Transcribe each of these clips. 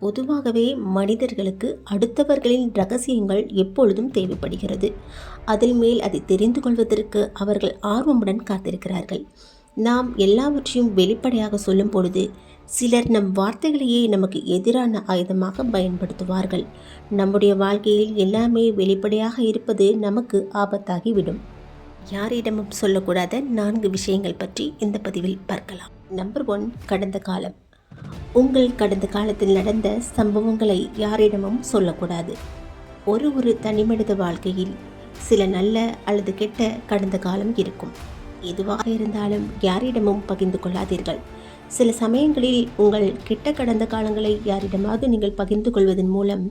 பொதுவாகவே மனிதர்களுக்கு அடுத்தவர்களின் ரகசியங்கள் எப்பொழுதும் தேவைப்படுகிறது. அதில் மேல் அதை தெரிந்து கொள்வதற்கு அவர்கள் ஆர்வமுடன் காத்திருக்கிறார்கள். நாம் எல்லாவற்றையும் வெளிப்படையாக சொல்லும் பொழுது சிலர் நம் வார்த்தைகளையே நமக்கு எதிரான ஆயுதமாக பயன்படுத்துவார்கள். நம்முடைய வாழ்க்கையில் எல்லாமே வெளிப்படையாக இருப்பது நமக்கு ஆபத்தாகிவிடும். யாரிடமும் சொல்லக்கூடாத நான்கு விஷயங்கள் பற்றி இந்த பதிவில் பார்க்கலாம். நம்பர் ஒன் கடந்த காலம். உங்கள் கடந்த காலத்தில் நடந்த சம்பவங்களை யாரிடமும் சொல்லக்கூடாது. ஒரு ஒரு தனிமனித வாழ்க்கையில் சில நல்ல அல்லது கெட்ட கடந்த காலம் இருக்கும். எதுவாக இருந்தாலும் யாரிடமும் பகிர்ந்து கொள்ளாதீர்கள். சில சமயங்களில் உங்கள் கெட்ட கடந்த காலங்களை யாரிடமாவது நீங்கள் பகிர்ந்து கொள்வதன் மூலம்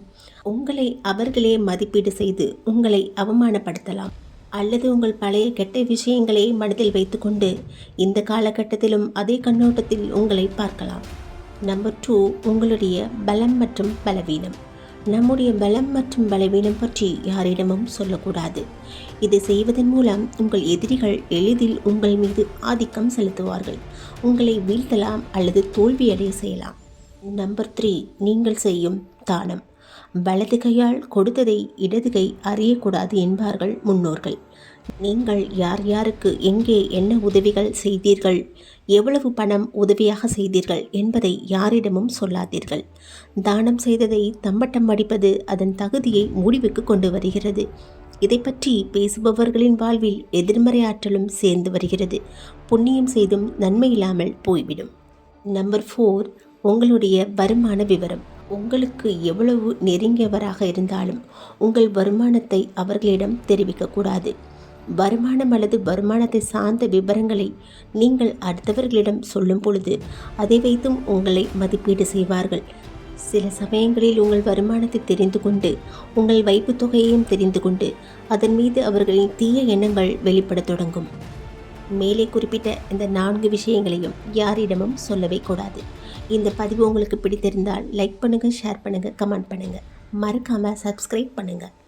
உங்களை அவர்களே மதிப்பீடு செய்து உங்களை அவமானப்படுத்தலாம். அல்லது உங்கள் பழைய கெட்ட விஷயங்களை மனதில் வைத்துக்கொண்டு இந்த காலகட்டத்திலும் அதே கண்ணோட்டத்தில் உங்களை பார்க்கலாம். நம்பர் டூ உங்களுடைய பலம் மற்றும் பலவீனம். நம்முடைய பலம் மற்றும் பலவீனம் பற்றி யாரிடமும் சொல்லக்கூடாது. இதை செய்வதன் மூலம் உங்கள் எதிரிகள் எளிதில் உங்கள் மீது ஆதிக்கம் செலுத்துவார்கள். உங்களை வீழ்த்தலாம் அல்லது தோல்வியடைய செய்யலாம். நம்பர் த்ரீ நீங்கள் செய்யும் தானம். வலது கையால் கொடுத்ததை இடது கை அறியக்கூடாது என்பார்கள் முன்னோர்கள். நீங்கள் யார் யாருக்கு எங்கே என்ன உதவிகள் செய்தீர்கள்? எவ்வளவு பணம் உதவியாக செய்தீர்கள் என்பதை யாரிடமும் சொல்லாதீர்கள். தானம் செய்ததை தம்பட்டம் அடிப்பது அதன் தகுதியை முடிவுக்கு கொண்டு வருகிறது. இதை பற்றி பேசுபவர்களின் வாழ்வில் எதிர்மறை ஆற்றலும் சேர்ந்து வருகிறது. புண்ணியம் செய்தும் நன்மை இல்லாமல் போய்விடும். நம்பர் ஃபோர் உங்களுடைய வருமான விவரம். உங்களுக்கு எவ்வளவு நெருங்கியவராக இருந்தாலும் உங்கள் வருமானத்தை அவர்களிடம் தெரிவிக்கக்கூடாது. வருமானம் அல்லது வருமானத்தை சார்ந்த விவரங்களை நீங்கள் அடுத்தவர்களிடம் சொல்லும் பொழுது அதை வைத்தும் உங்களை மதிப்பீடு செய்வார்கள். சில சமயங்களில் உங்கள் வருமானத்தை தெரிந்து கொண்டு உங்கள் வைப்புத் தொகையையும் தெரிந்து கொண்டு அதன் மீது அவர்களின் தீய எண்ணங்கள் வெளிப்படத் தொடங்கும். மேலே குறிப்பிட்ட இந்த நான்கு விஷயங்களையும் யாரிடமும் சொல்லவே கூடாது. இந்த பதிவு உங்களுக்கு பிடித்திருந்தால் லைக் பண்ணுங்கள் ஷேர் பண்ணுங்கள் கமெண்ட் பண்ணுங்கள் மறக்காமல் சப்ஸ்கிரைப் பண்ணுங்கள்